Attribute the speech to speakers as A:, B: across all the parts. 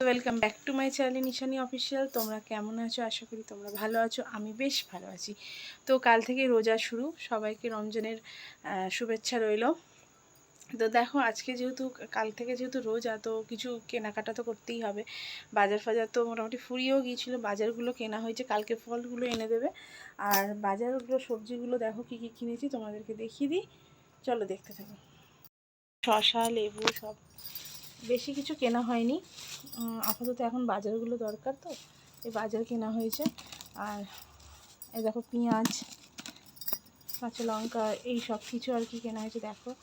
A: Welcome back to my channel Nishani official তোমরা কেমন আছো? আশা করি তোমরা ভালো আছো, আমি বেশ ভালো আছি। তো কাল থেকে রোজা শুরু, সবাইকে রমজানের শুভেচ্ছা রইল। তো দেখো, আজকে যেহেতু, কাল থেকে যেহেতু রোজা, তো কিছু কেনাকাটা তো করতেই হবে। বাজার ফাজার তো মোটামুটি ফুরিয়েও গিয়েছিল, বাজারগুলো কেনা হয়েছে, কালকে ফলগুলো এনে দেবে। আর বাজারগুলো, সবজিগুলো দেখো কী কী কিনেছি, তোমাদেরকে দেখিয়ে দিই। চলো দেখতে থাকো। শশা লেবু, সব বেশি কিছু কেনা হয়নি। আপাতত এখন বাজারগুলো দরকার তো, এই বাজার কেনা হয়েছে। আর এই দেখো পেঁয়াজ, কাঁচা লঙ্কা, এই সব কিছু আর কি কেনা হয়েছে, দেখো।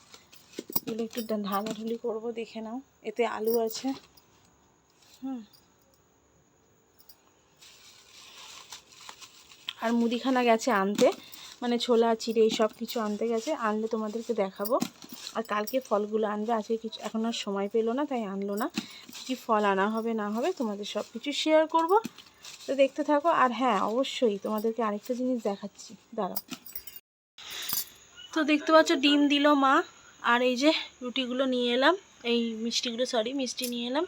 A: এগুলো একটু ঢালাঢুলি করব, দেখে নাও। এতে আলু আছে। হুম। আর মুদিখানা গেছে আনতে। মানে ছোলা, চিড়ে, এই সব কিছু আনতে গেছে। আনলে তোমাদেরকে দেখাবো। আর কালকে ফলগুলো আনবে, আজকে কিছু এখন আর সময় পেল না, তাই আনলো না। কী ফল আনা হবে, না হবে, তোমাদের সব কিছু শেয়ার করব। তো দেখতে থাকো, আর হ্যাঁ অবশ্যই তোমাদেরকে আরেকটা জিনিস দেখাচ্ছি। দাঁড়াও। তো দেখতে পাচ্ছ, ডিম দিল মা, আর এই যে রুটিগুলো নিয়ে এলাম, এই মিষ্টিগুলো সরি মিষ্টি নিয়ে এলাম।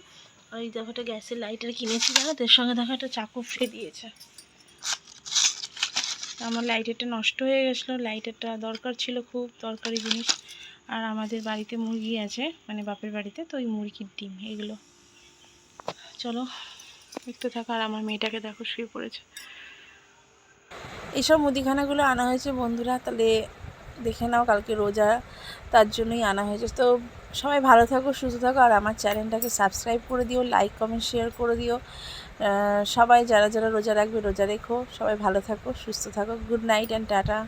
A: আর এই দেখো একটা গ্যাসের লাইটার কিনেছি, জানো? তো এর সঙ্গে দেখো একটা চাকু ফ্রি দিয়েছে। আমার লাইটারটা নষ্ট হয়ে গেছিল লাইটারটা দরকার ছিল খুব, দরকারি জিনিস। আর আমাদের বাড়িতে মুরগি আছে মানে বাপের বাড়িতে, তো ওই মুরগির ডিম, এগুলো। চলো, দেখতে থাকো, আর আমার মেয়েটাকে দেখো, শুয়ে পড়েছে। এইসব মুদিখানাগুলো আনা হয়েছে বন্ধুরা, তাহলে দেখে নাও কালকে রোজা, তার জন্যই আনা হয়েছে। তো সবাই ভালো থাকো, সুস্থ থাকো, আর আমার চ্যানেলটাকে সাবস্ক্রাইব করে দিও, লাইক, কমেন্ট, শেয়ার করে দিও। সবাই যারা যারা রোজা রাখবে, রোজা রেখো। সবাই ভালো থাকো, সুস্থ থাকো। Good night and tata.